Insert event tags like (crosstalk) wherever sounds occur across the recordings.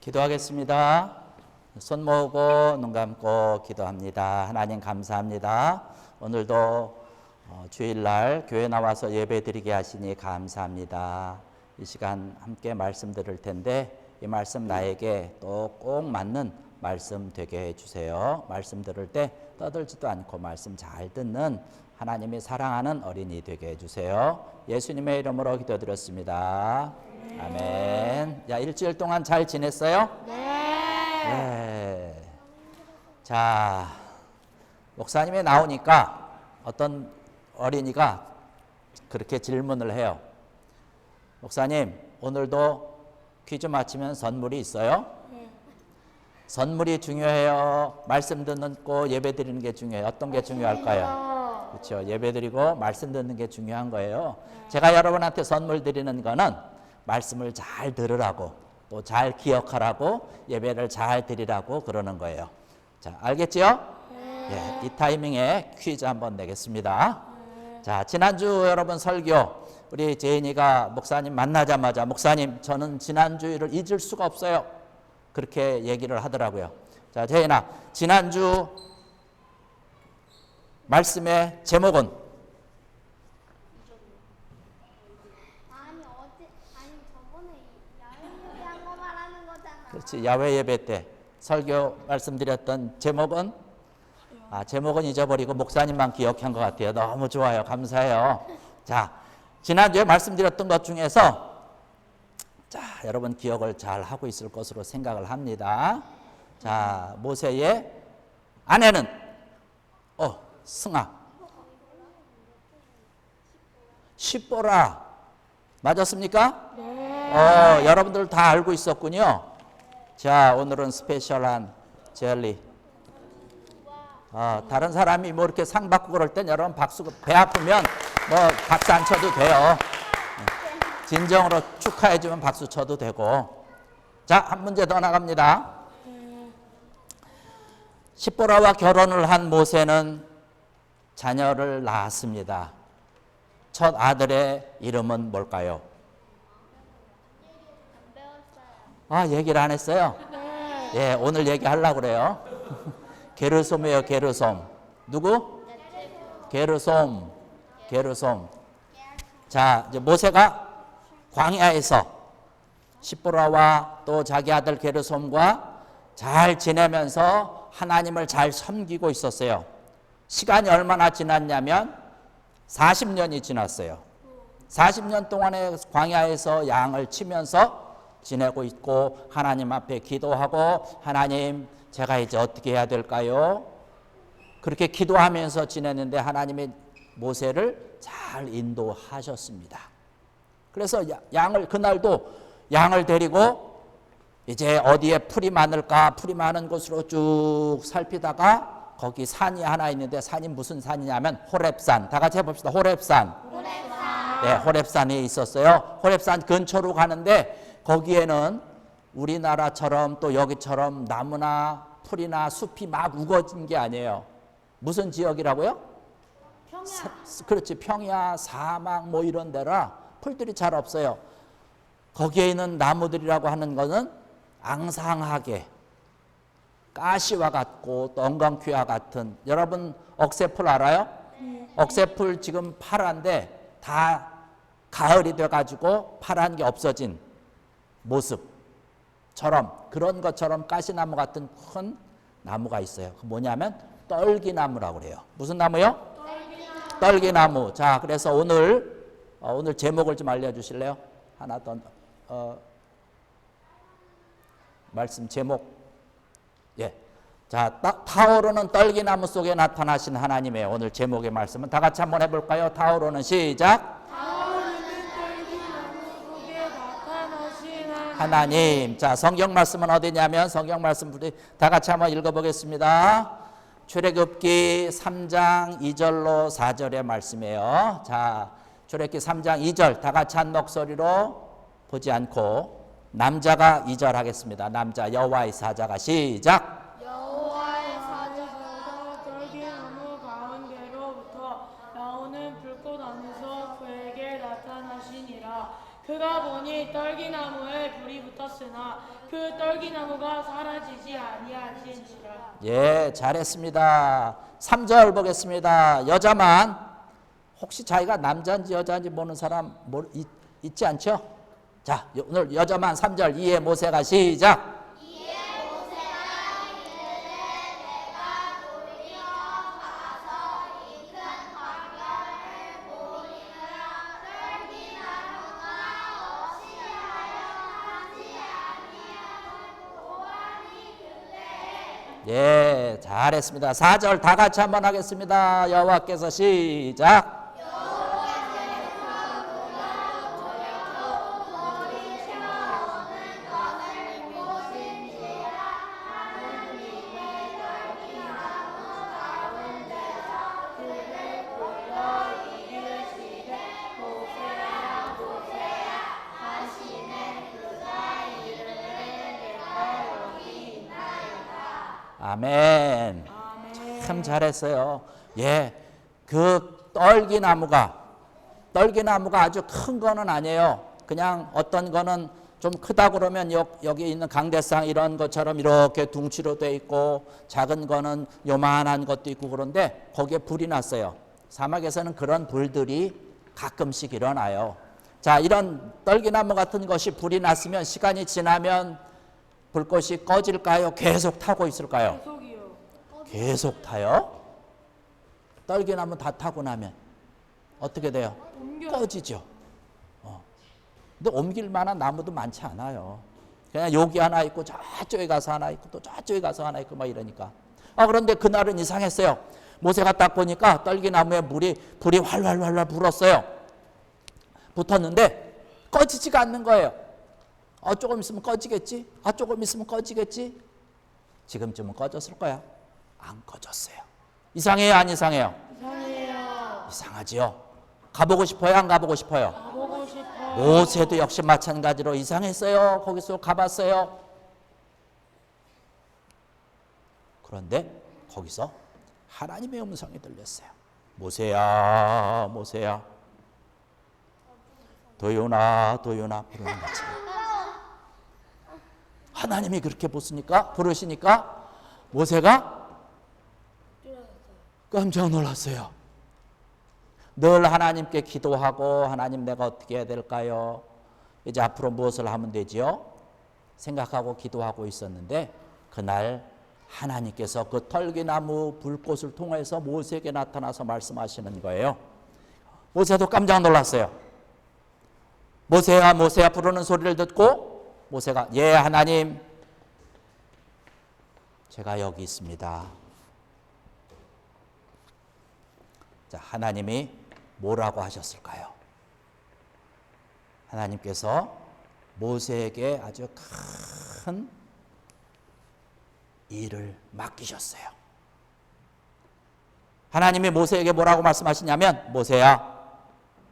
기도하겠습니다. 손 모으고 눈 감고 기도합니다. 하나님 감사합니다. 오늘도 어, 주일날 교회 나와서 예배 드리게 하시니 감사합니다. 이 시간 함께 말씀 들을 텐데 이 말씀 나에게 또 꼭 맞는 말씀 되게 해주세요. 말씀 들을 때 떠들지도 않고 말씀 잘 듣는 하나님이 사랑하는 어린이 되게 해주세요. 예수님의 이름으로 기도드렸습니다. 아멘. 야 일주일 동안 잘 지냈어요? 네. 자, 목사님이 나오니까 어떤 어린이가 그렇게 질문을 해요. 목사님, 오늘도 퀴즈 맞히면 선물이 있어요? 선물이 중요해요. 말씀 듣는 거 예배 드리는 게 중요해요. 어떤 게 중요할까요? 그렇죠. 예배 드리고 말씀 듣는 게 중요한 거예요. 제가 여러분한테 선물 드리는 거는 말씀을 잘 들으라고 또 잘 기억하라고 예배를 잘 드리라고 그러는 거예요. 자, 알겠지요? 예, 이 타이밍에 퀴즈 한번 내겠습니다. 자, 지난주 여러분 설교 우리 제인이가 목사님 만나자마자 목사님 저는 지난주를 잊을 수가 없어요. 그렇게 얘기를 하더라고요. 자, 제인아, 지난주 말씀의 제목은 아니 어제 아니 저번에 야외 한거 말하는 거잖아. 그렇지 야외 예배 때 설교 말씀드렸던 제목은 아 제목은 잊어버리고 목사님만 기억한 것 같아요. 너무 좋아요. 감사해요. 자 지난주에 말씀드렸던 것 중에서 자 여러분 기억을 잘 하고 있을 것으로 생각을 합니다. 자 모세의 아내는 어 승아 시보라 맞았습니까? 어, 여러분들 다 알고 있었군요. 자, 오늘은 스페셜한 젤리. 어, 다른 사람이 뭐 이렇게 상 받고 그럴 땐 여러분 박수, 배 아프면 뭐 박수 안 쳐도 돼요. 네. 진정으로 축하해주면 박수 쳐도 되고. 자, 한 문제 더 나갑니다. 십보라와 결혼을 한 모세는 자녀를 낳았습니다. 첫 아들의 이름은 뭘까요? 아, 얘기를 안 했어요? 예, 오늘 얘기하려고 그래요. 게르솜이에요, 게르솜. 누구? 게르솜. 게르솜. 자, 이제 모세가 광야에서 십보라와 또 자기 아들 게르솜과 잘 지내면서 하나님을 잘 섬기고 있었어요. 시간이 얼마나 지났냐면 40년이 지났어요. 40년 동안에 광야에서 양을 치면서 지내고 있고 하나님 앞에 기도하고 하나님 제가 이제 어떻게 해야 될까요? 그렇게 기도하면서 지냈는데 하나님이 모세를 잘 인도하셨습니다. 그래서 야- 양을 그날도 양을 데리고 이제 어디에 풀이 많을까 풀이 많은 곳으로 쭉 살피다가 거기 산이 하나 있는데 산이 무슨 산이냐면 호랩산 다 같이 해봅시다 호랩산 네, 호랩산에 있었어요. 호랩산 근처로 가는데 거기에는 우리나라처럼 또 여기처럼 나무나 풀이나 숲이 막 우거진 게 아니에요. 무슨 지역이라고요? 사- 그렇지 평야 사막 뭐 이런 데라 풀들이 잘 없어요. 거기에 있는 나무들이라고 하는 것은 앙상하게 가시와 같고 또 엉겅퀴와 같은 여러분 억새풀 알아요? 억새풀 지금 파란데 다 가을이 돼가지고 파란 게 없어진 모습처럼 그런 것처럼 가시나무 같은 큰 나무가 있어요. 그 뭐냐면 떨기나무라고 그래요. 무슨 나무요? 떨기나무. 자, 그래서 오늘 어, 오늘 제목을 좀 알려주실래요? 하나 더 어, 말씀 제목. 예. 자, 따- 타오르는 떨기나무 속에 나타나신 하나님의 오늘 제목의 말씀은 다 같이 한번 해볼까요? 타오르는 시작. 하나님. 자, 성경 말씀은 어디냐면 성경 말씀 우리 다 같이 한번 읽어보겠습니다. 출애굽기 3장 2절로 4절의 말씀이에요. 자, 출애굽기 3장 2절 다 같이 한 목소리로 보지 않고 남자가 2절 하겠습니다. 남자 여호와의 사자가 시작. 쏟았으나 그 떨기나무가 사라지지 아니하신지라 예, 잘했습니다. 3절 보겠습니다. 여자만 혹시 자기가 남자인지 여자인지 모르는 사람 있, 있지 않죠? 자, 요- 오늘 여자만 3절 이해 모세가 시작. 예, 잘했습니다. 4절 다 같이 한번 하겠습니다. 여호와께서 시작. 아멘. 참 잘했어요. 예, 그 떨기나무가 떨기나무가 아주 큰 거는 아니에요. 그냥 어떤 거는 좀 크다 그러면 여, 여기 있는 강대상 이런 것처럼 이렇게 둥치로 돼 있고 작은 거는 요만한 것도 있고 그런데 거기에 불이 났어요. 사막에서는 그런 불들이 가끔씩 일어나요. 자, 이런 떨기나무 같은 것이 불이 났으면 시간이 지나면 불꽃이 꺼질까요? 계속 타고 있을까요? 계속이요 계속 타요? 떨기나무 다 타고 나면 어떻게 돼요? 옮겨 꺼지죠. 어. 근데 옮길 만한 나무도 많지 않아요. 그냥 여기 하나 있고 저쪽에 가서 하나 있고 또 저쪽에 가서 하나 있고 막 이러니까. 아 그런데 그날은 이상했어요. 모세가 딱 보니까 떨기나무에 물이 불이 활활활활 불었어요. 붙었는데 꺼지지가 않는 거예요. 어 조금 있으면 꺼지겠지? 아 조금 있으면 꺼지겠지? 지금쯤은 꺼졌을 거야. 안 꺼졌어요. 이상해요, 안 이상해요? 이상해요 이상하지요. 가보고 싶어요, 안 가보고 싶어요? 가보고 싶어요 모세도 역시 마찬가지로 이상했어요. 거기서 가봤어요. 그런데 거기서 하나님의 음성이 들렸어요. 모세야, 모세야. 도요나, 도요나 부르는 것처럼. 하나님이 그렇게 부르니까, 부르시니까 모세가 깜짝 놀랐어요. 늘 하나님께 기도하고 하나님 내가 어떻게 해야 될까요? 이제 앞으로 무엇을 하면 되지요? 생각하고 기도하고 있었는데 그날 하나님께서 그 털기나무 불꽃을 통해서 모세에게 나타나서 말씀하시는 거예요. 모세도 깜짝 놀랐어요. 모세야 모세야 부르는 소리를 듣고 모세가 예 하나님 제가 여기 있습니다. 자, 하나님이 뭐라고 하셨을까요? 하나님께서 모세에게 아주 큰 일을 맡기셨어요. 하나님이 모세에게 뭐라고 말씀하시냐면 모세야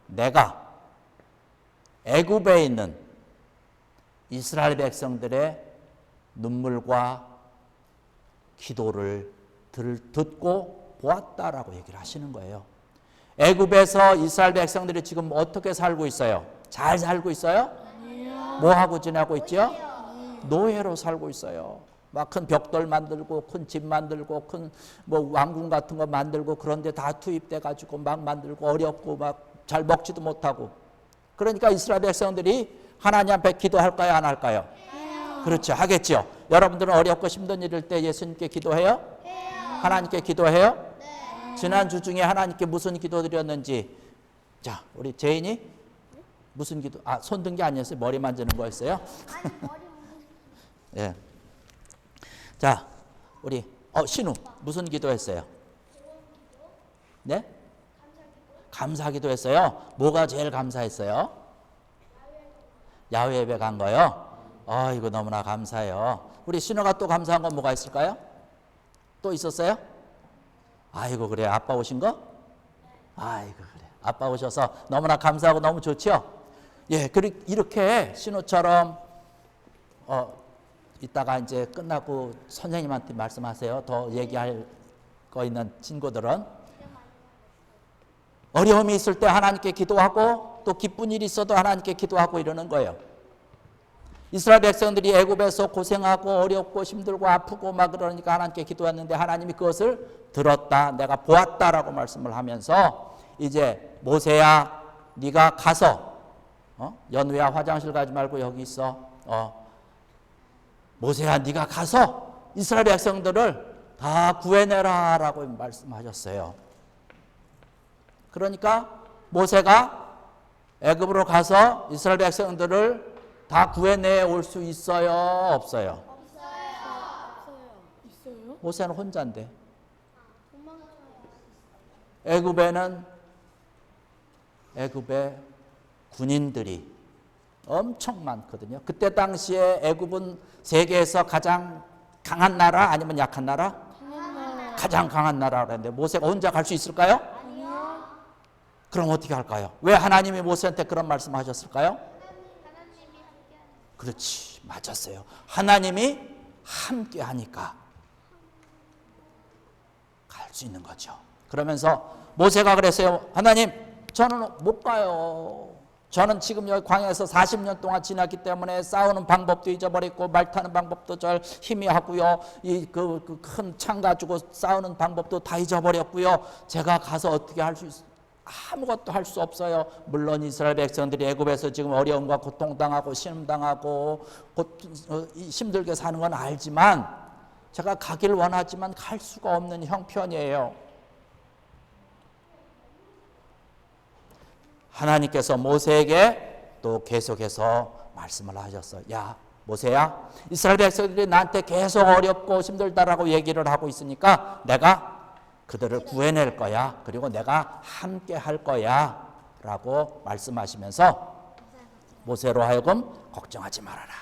내가 애굽에 있는 이스라엘 백성들의 눈물과 기도를 들, 듣고 보았다라고 얘기를 하시는 거예요. 애굽에서 이스라엘 백성들이 지금 어떻게 살고 있어요? 잘 살고 있어요? 뭐 하고 지내고 있죠? 노예로 살고 있어요. 막 큰 벽돌 만들고 큰 집 만들고 큰 뭐 왕궁 같은 거 만들고 그런데 다 투입돼 가지고 막 만들고 어렵고 막 잘 먹지도 못하고 그러니까 이스라엘 백성들이 하나님 앞에 기도할까요? 안 할까요? 그렇죠. 하겠죠. 여러분들은 어렵고 힘든 일일 때 예수님께 기도해요? 하나님께 기도해요? 지난 주 중에 하나님께 무슨 기도 드렸는지. 자 우리 제인이 무슨 기도? 아 손 든 게 아니었어요? 머리 만지는 거였어요? 아니 머리 (laughs) 무 예. 자 우리 어 신우 무슨 기도했어요? 네? 감사 기도 했어요? 뭐가 제일 감사했어요 야외 예배 간 거요? 아 이거 너무나 감사해요. 우리 신우가 또 감사한 건 뭐가 있을까요? 또 있었어요? 아이고 그래. 아빠 오신 거? 아이고 그래. 아빠 오셔서 너무나 감사하고 너무 좋죠? 예, 그리 이렇게 신우처럼 어 이따가 이제 끝나고 선생님한테 말씀하세요. 더 얘기할 거 있는 친구들은. 어려움이 있을 때 하나님께 기도하고 또 기쁜 일이 있어도 하나님께 기도하고 이러는 거예요. 이스라엘 백성들이 애굽에서 고생하고 어렵고 힘들고 아프고 막 그러니까 하나님께 기도했는데 하나님이 그것을 들었다 내가 보았다라고 말씀을 하면서 이제 모세야 네가 가서 어? 연우야 화장실 가지 말고 여기 있어 어. 모세야 네가 가서 이스라엘 백성들을 다 구해내라라고 말씀하셨어요. 그러니까 모세가 애굽으로 가서 이스라엘 백성들을 다 구해내 올 수 있어요, 없어요? 있어요? 모세는 혼자인데. 도망쳐요. 애굽에는 애굽에 군인들이 엄청 많거든요. 그때 당시에 애굽은 세계에서 가장 강한 나라 아니면 약한 나라? 가장 강한 나라라고 했는데 모세가 혼자 갈 수 있을까요? 그럼 어떻게 할까요? 왜 하나님이 모세한테 그런 말씀하셨을까요? 그렇지 맞았어요. 하나님이 함께 하니까 갈 수 있는 거죠. 그러면서 모세가 그랬어요. 하나님 저는 못 가요. 저는 지금 여기 광야에서 40년 동안 지났기 때문에 싸우는 방법도 잊어버렸고 말 타는 방법도 절 희미하고요. 이그큰 창 가지고 싸우는 방법도 다 잊어버렸고요. 제가 가서 어떻게 할수 있? 아무것도 할 수 없어요. 물론 이스라엘 백성들이 애굽에서 지금 어려움과 고통당하고 신음당하고 고, 어, 이 힘들게 사는 건 알지만 제가 가길 원하지만 갈 수가 없는 형편이에요. 하나님께서 모세에게 또 계속해서 말씀을 하셨어요. 야, 모세야, 이스라엘 백성들이 나한테 계속 어렵고 힘들다라고 얘기를 하고 있으니까 내가 그들을 구해낼 거야. 그리고 내가 함께 할 거야. 라고 말씀하시면서 모세로 하여금 걱정하지 말아라.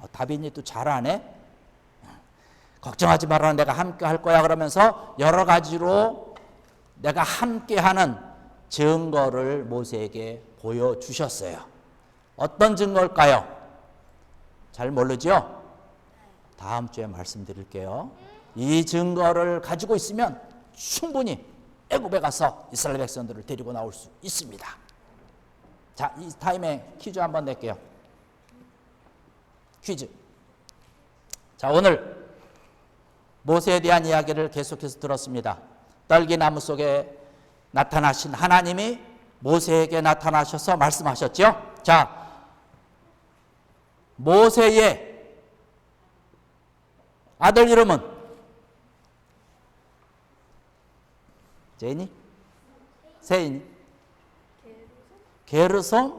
어, 다빈이도 잘하네. 걱정하지 말아라. 내가 함께 할 거야. 그러면서 여러 가지로 내가 함께 하는 증거를 모세에게 보여주셨어요. 어떤 증거일까요? 잘 모르죠? 다음 주에 말씀드릴게요. 이 증거를 가지고 있으면 충분히 애굽에 가서 이스라엘 백성들을 데리고 나올 수 있습니다. 자, 이 타임에 퀴즈 한번 낼게요. 퀴즈. 자, 오늘 모세에 대한 이야기를 계속해서 들었습니다. 떨기나무 속에 나타나신 하나님이 모세에게 나타나셔서 말씀하셨죠. 자, 모세의 아들 이름은 제니? 세인이? 게르솜?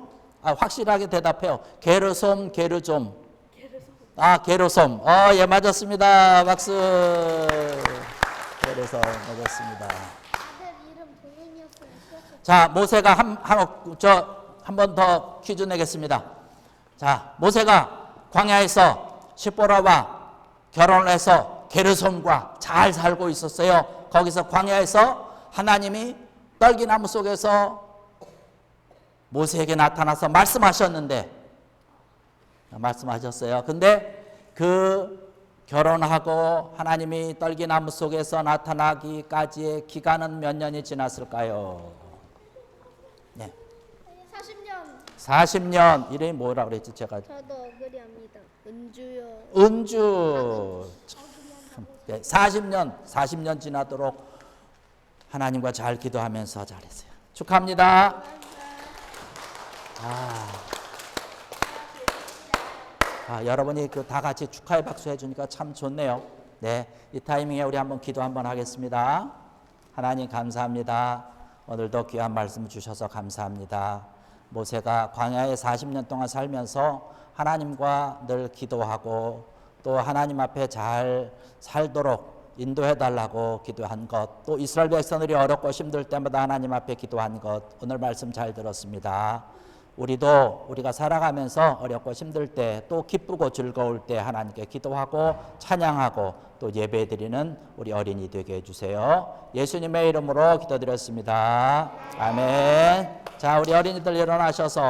아, 확실하게 대답해요. 게르솜, 게르좀. 아, 게르솜. 어, 예, 맞았습니다. 박수. 게르솜, 맞았습니다. 자, 모세가 한, 한, 저, 한 번 더 퀴즈 내겠습니다. 자, 모세가 광야에서 시보라와 결혼을 해서 게르솜과 잘 살고 있었어요. 거기서 광야에서 하나님이 떨기나무 속에서 모세에게 나타나서 말씀하셨는데, 말씀하셨어요. 근데 그 결혼하고 하나님이 떨기나무 속에서 나타나기까지의 기간은 몇 년이 지났을까요? 네. 40년. 40년. 이름이 뭐라 그랬지? 제가. 저도 어그리합니다. 은주요. 은주. 네, 40년, 40년 지나도록 하나님과 잘 기도하면서 잘했어요. 축하합니다. 아, 아, 여러분이 그 다 같이 축하의 박수 해주니까 참 좋네요. 네, 이 타이밍에 우리 한번 기도 한번 하겠습니다. 하나님 감사합니다. 오늘도 귀한 말씀 주셔서 감사합니다. 모세가 광야에 40년 동안 살면서 하나님과 늘 기도하고 또 하나님 앞에 잘 살도록 인도해 달라고 기도한 것, 또 이스라엘 백성들이 어렵고 힘들 때마다 하나님 앞에 기도한 것, 오늘 말씀 잘 들었습니다. 우리도 우리가 살아가면서 어렵고 힘들 때, 또 기쁘고 즐거울 때 하나님께 기도하고 찬양하고 또 예배 드리는 우리 어린이 되게 해주세요. 예수님의 이름으로 기도드렸습니다. 아멘. 자, 우리 어린이들 일어나셔서